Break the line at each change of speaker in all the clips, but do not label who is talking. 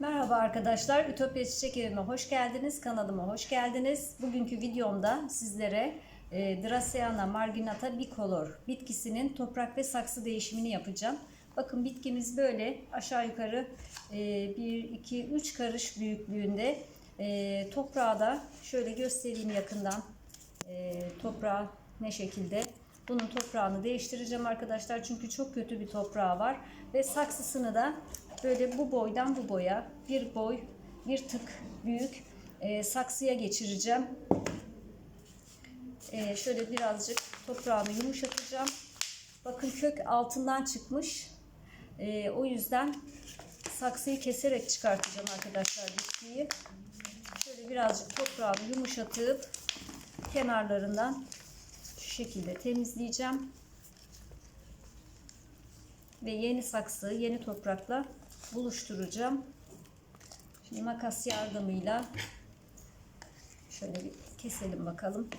Merhaba arkadaşlar, Ütopya Çiçek Evime hoş geldiniz, kanalıma hoş geldiniz. Bugünkü videomda sizlere e, Dracaena marginata bicolor bitkisinin toprak ve saksı değişimini yapacağım. Bakın bitkimiz böyle aşağı yukarı e, 1, 2, 3 karış büyüklüğünde. E, toprağı da şöyle göstereyim yakından e, toprağı ne şekilde. Bunun toprağını değiştireceğim arkadaşlar çünkü çok kötü bir toprağı var ve saksısını da böyle bu boydan bu boya bir boy bir tık büyük e, saksıya geçireceğim. E, şöyle birazcık toprağını yumuşatacağım. Bakın kök altından çıkmış. E, o yüzden saksıyı keserek çıkartacağım arkadaşlar bitkiyi. Şöyle birazcık toprağını yumuşatıp kenarlarından şu şekilde temizleyeceğim. Ve yeni saksı, yeni toprakla buluşturacağım. Şimdi makas yardımıyla şöyle bir keselim bakalım.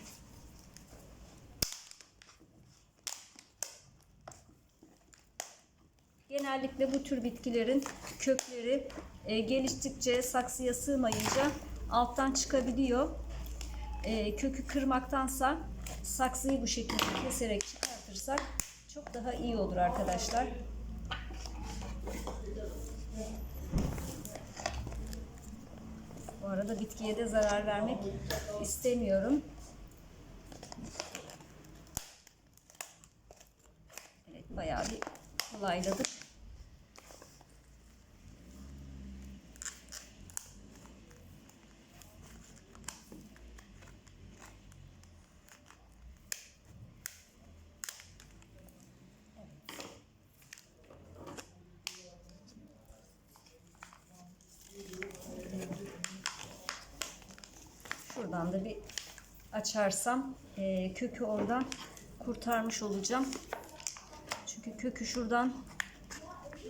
Genellikle bu tür bitkilerin kökleri e, geliştikçe saksıya sığmayınca alttan çıkabiliyor. E, kökü kırmaktansa saksıyı bu şekilde keserek çıkartırsak çok daha iyi olur arkadaşlar. Bu arada bitkiye de zarar vermek istemiyorum. Evet bayağı bir kolayladık. Şuradan da bir açarsam e, kökü oradan kurtarmış olacağım. Çünkü kökü şuradan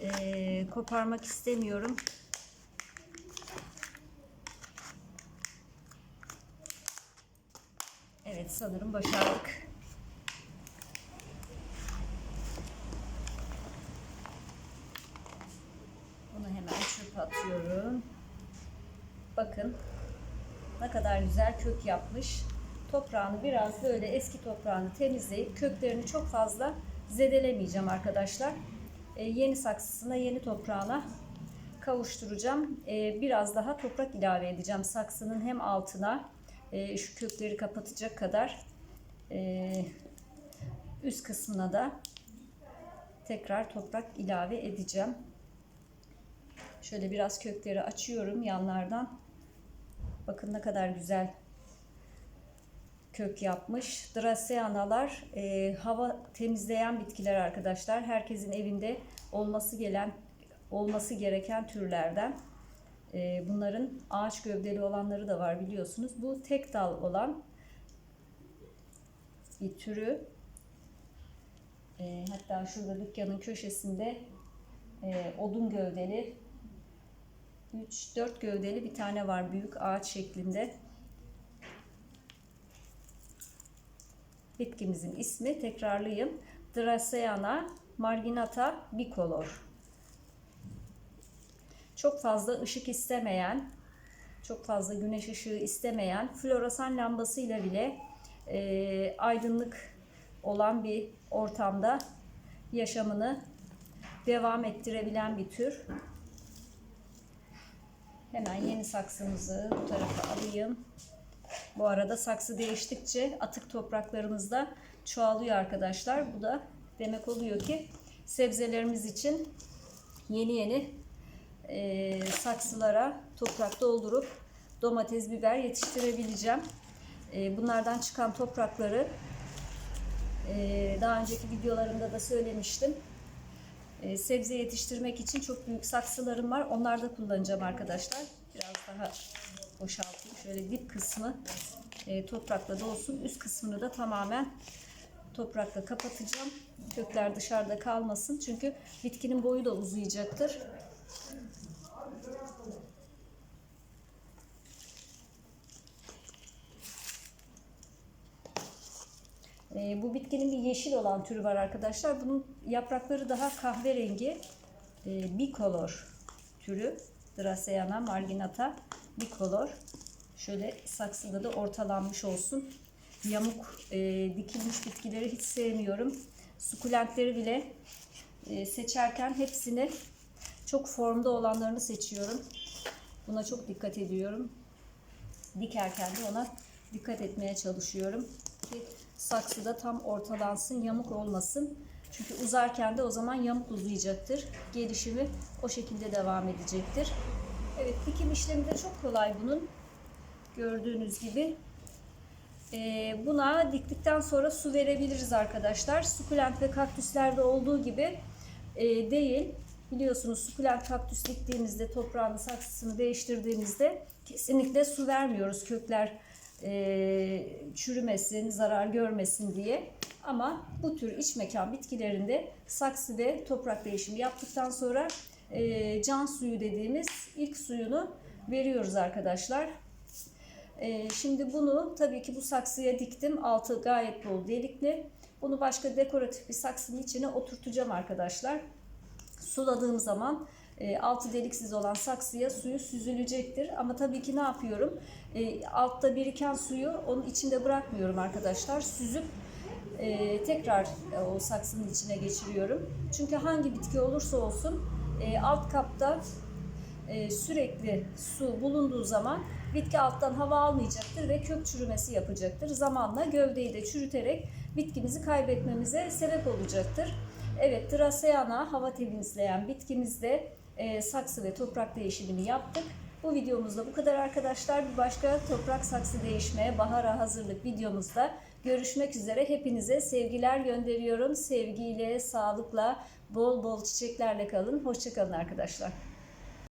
e, koparmak istemiyorum. Evet sanırım başardık. Bunu hemen çöpe atıyorum. Bakın ne kadar güzel kök yapmış. Toprağını biraz böyle eski toprağını temizleyip köklerini çok fazla zedelemeyeceğim arkadaşlar. Ee, yeni saksısına, yeni toprağına kavuşturacağım. Ee, biraz daha toprak ilave edeceğim saksının hem altına e, şu kökleri kapatacak kadar e, üst kısmına da tekrar toprak ilave edeceğim. Şöyle biraz kökleri açıyorum yanlardan. Bakın ne kadar güzel kök yapmış. Dracaenalar e, hava temizleyen bitkiler arkadaşlar. Herkesin evinde olması gelen olması gereken türlerden. E, bunların ağaç gövdeli olanları da var biliyorsunuz. Bu tek dal olan bir türü. E, hatta şurada dükkanın köşesinde e, odun gövdeli 3-4 gövdeli bir tane var büyük ağaç şeklinde. Bitkimizin ismi tekrarlayayım. Dracaena marginata bicolor. Çok fazla ışık istemeyen, çok fazla güneş ışığı istemeyen, floresan lambasıyla bile e, aydınlık olan bir ortamda yaşamını devam ettirebilen bir tür. Hemen yeni saksımızı bu tarafa alayım. Bu arada saksı değiştikçe atık topraklarımız da çoğalıyor arkadaşlar. Bu da demek oluyor ki sebzelerimiz için yeni yeni e, saksılara toprak doldurup domates, biber yetiştirebileceğim. E, bunlardan çıkan toprakları e, daha önceki videolarımda da söylemiştim. E, sebze yetiştirmek için çok büyük saksılarım var. Onlarda kullanacağım arkadaşlar. Biraz daha boşaltayım. Şöyle dip kısmı e, toprakla dolsun. Üst kısmını da tamamen toprakla kapatacağım. Kökler dışarıda kalmasın. Çünkü bitkinin boyu da uzayacaktır. E, bu bitkinin bir yeşil olan türü var arkadaşlar. Bunun yaprakları daha kahverengi. E, bicolor türü. Dracaena marginata bicolor. Şöyle saksıda da ortalanmış olsun. Yamuk e, dikilmiş bitkileri hiç sevmiyorum. Sukulentleri bile e, seçerken hepsini çok formda olanlarını seçiyorum. Buna çok dikkat ediyorum. Dikerken de ona dikkat etmeye çalışıyorum. Ki saksıda tam ortalansın, yamuk olmasın. Çünkü uzarken de o zaman yamuk uzayacaktır. Gelişimi o şekilde devam edecektir. Evet dikim işlemi de çok kolay bunun. Gördüğünüz gibi. Ee, buna diktikten sonra su verebiliriz arkadaşlar. Sukulent ve kaktüslerde olduğu gibi e, değil. Biliyorsunuz sukulent kaktüs diktiğimizde toprağını saksısını değiştirdiğimizde kesinlikle su vermiyoruz kökler e, çürümesin, zarar görmesin diye. Ama bu tür iç mekan bitkilerinde saksı ve toprak değişimi yaptıktan sonra e, can suyu dediğimiz ilk suyunu veriyoruz arkadaşlar. E, şimdi bunu tabii ki bu saksıya diktim. Altı gayet bol delikli. Bunu başka dekoratif bir saksının içine oturtacağım arkadaşlar. Suladığım zaman e, altı deliksiz olan saksıya suyu süzülecektir. Ama tabii ki ne yapıyorum? E, altta biriken suyu onun içinde bırakmıyorum arkadaşlar. Süzüp e, tekrar o saksının içine geçiriyorum. Çünkü hangi bitki olursa olsun alt kapta sürekli su bulunduğu zaman bitki alttan hava almayacaktır ve kök çürümesi yapacaktır. Zamanla gövdeyi de çürüterek bitkimizi kaybetmemize sebep olacaktır. Evet, Dracaena hava temizleyen bitkimizde e, saksı ve toprak değişimini yaptık. Bu videomuzda bu kadar arkadaşlar. Bir başka toprak saksı değişmeye bahara hazırlık videomuzda görüşmek üzere. Hepinize sevgiler gönderiyorum. Sevgiyle, sağlıkla, bol bol çiçeklerle kalın. Hoşçakalın arkadaşlar.